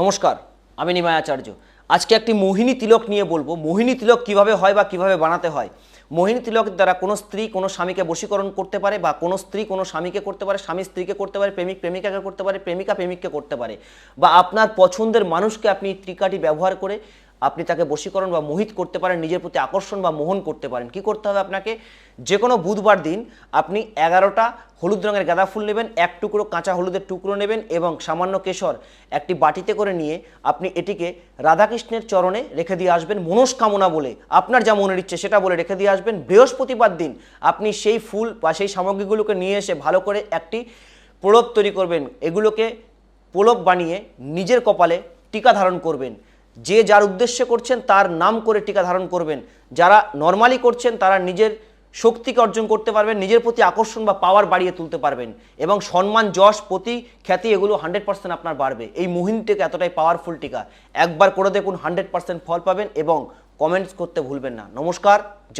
নমস্কার, আমি নিমায় আচার্য আজকে একটি মোহিনী তিলক নিয়ে বলব। মোহিনী তিলক কীভাবে হয় বা কীভাবে বানাতে হয়? মোহিনী তিলকের দ্বারা কোনো স্ত্রী কোনো স্বামীকে বশীকরণ করতে পারে বা কোনো স্ত্রী কোনো স্বামীকে করতে পারে, স্বামী স্ত্রীকে করতে পারে, প্রেমিক প্রেমিকাকে করতে পারে, প্রেমিকা প্রেমিককে করতে পারে বা আপনার পছন্দের মানুষকে আপনি ত্রিকাটি ব্যবহার করে আপনি তাকে বশীকরণ বা মোহিত করতে পারেন, নিজের প্রতি আকর্ষণ বা মোহন করতে পারেন। কি করতে হবে আপনাকে? যে কোনো বুধবার দিন আপনি এগারোটা হলুদ রঙের গাঁদা ফুল নেবেন, এক টুকরো কাঁচা হলুদের টুকরো নেবেন এবং সামান্য কেশর একটি বাটিতে করে নিয়ে আপনি এটিকে রাধাকৃষ্ণের চরণে রেখে দিয়ে আসবেন। মনস্কামনা বলে, আপনার যা মনের ইচ্ছে সেটা বলে রেখে দিয়ে আসবেন। বৃহস্পতিবার দিন আপনি সেই ফুল বা সেই সামগ্রীগুলোকে নিয়ে এসে ভালো করে একটি প্রলোভ তৈরি করবেন। এগুলোকে প্রলোভ বানিয়ে নিজের কপালে টিকা ধারণ করবেন। যে যার উদ্দেশ্যে করছেন তার নাম করে টিকা ধারণ করবেন। যারা নর্মালি করছেন, তারা নিজের শক্তিকে অর্জন করতে পারবেন, নিজের প্রতি আকর্ষণ বা পাওয়ার বাড়িয়ে তুলতে পারবেন। এবং সম্মান, যশ, প্রতি খ্যাতি এগুলো হান্ড্রেড পার্সেন্ট আপনার বাড়বে। এই মুহিন টিকা এতটাই পাওয়ারফুল টিকা। একবার করে দেখুন হান্ড্রেড পার্সেন্ট ফল পাবেন এবং কমেন্টস করতে ভুলবেন না। নমস্কার